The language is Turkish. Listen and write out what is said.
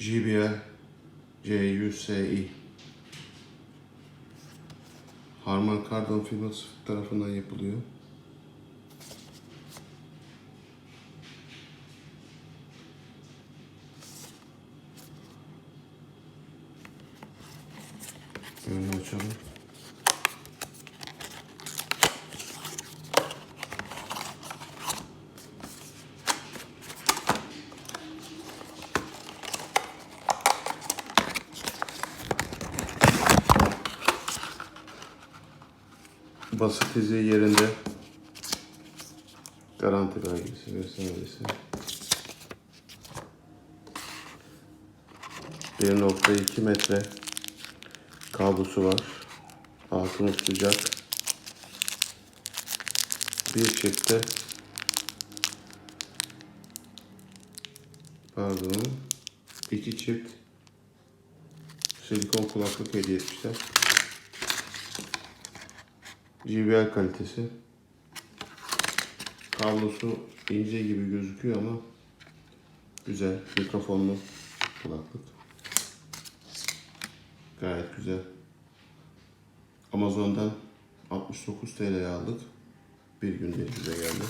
JBL C100SI Harman Kardon firması tarafından yapılıyor. Önünü açalım. Bası tizi yerinde. Garanti belgesi vesairesi. 1.2 metre kablosu var. Altını tutacak. Bir çifte pardon iki çift silikon kulaklık hediye etmişler. JBL kalitesi. Kablosu ince gibi gözüküyor ama güzel mikrofonlu kulaklık. Gayet güzel. Amazon'dan 69 TL'ye aldık. Bir günde bize geldi.